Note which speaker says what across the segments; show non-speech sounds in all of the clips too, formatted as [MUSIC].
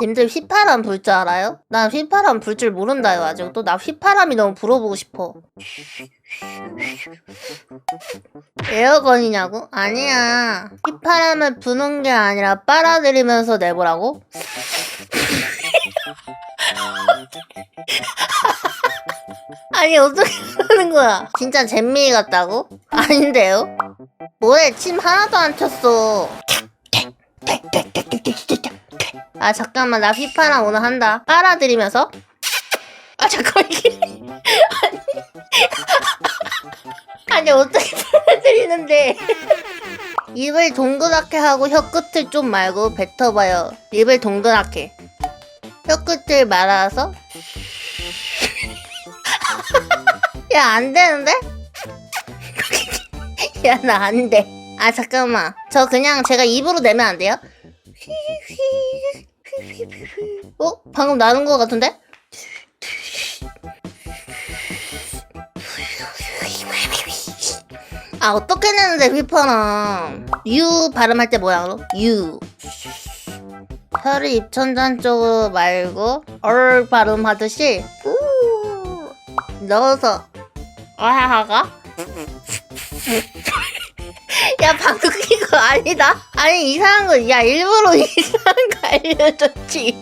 Speaker 1: 님들 휘파람 불 줄 알아요? 난 휘파람 불 줄 모른다요 아직 또나 휘파람이 너무 불어보고 싶어 에어건이냐고? 아니야 휘파람을 부는 게 아니라 빨아들이면서 내보라고? [LAUGHS] 아니 어떻게 하는 거야 진짜 잼민이 같다고? 아닌데요? 뭐해 침 하나도 안 쳤어 아 잠깐만. 나 휘파람 오늘 한다. 빨아들이면서? 아 잠깐만. 이게 아니 [LAUGHS] 아니 어떻게 빨아들이는데? 입을 동그랗게 하고 혀 끝을 좀 말고 뱉어봐요. 입을 동그랗게. 혀 끝을 말아서? [LAUGHS] 야 안 되는데? [LAUGHS] 야 나 안 돼. 아 잠깐만. 저 그냥 제가 입으로 내면 안 돼요? 어? 방금 나는 거 같은데? 아 어떻게 내는데 휘파람 U 발음할 때 뭐야 그럼? U 혀를 입천장 쪽으로 말고 얼 발음하듯이 우 넣어서 아하가 야 방금 이거 아니다 아니 이상한 거야 일부러 [LAUGHS] 이상한 거 알려줬지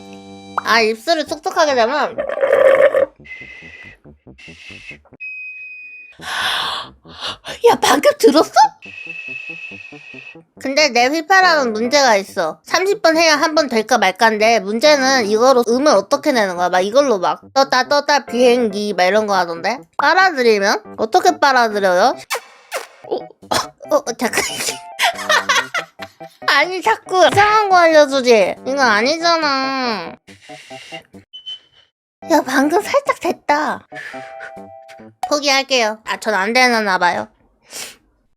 Speaker 1: 아 입술을 촉촉하게 되면 [GASPS] 야 방금 들었어? 근데 내 휘파람은 문제가 있어 30번 해야 한 번 될까 말까인데 문제는 이거로 음을 어떻게 내는 거야 막 이걸로 막 떴다 떴다 비행기 막 이런 거 하던데 빨아들이면? 어떻게 빨아들여요? 어, 어, 어 잠깐 [LAUGHS] 아니 자꾸 이상한 거 알려주지. 이거 아니잖아. 야 방금 살짝 됐다. 포기할게요. 아 전 안 되나 봐요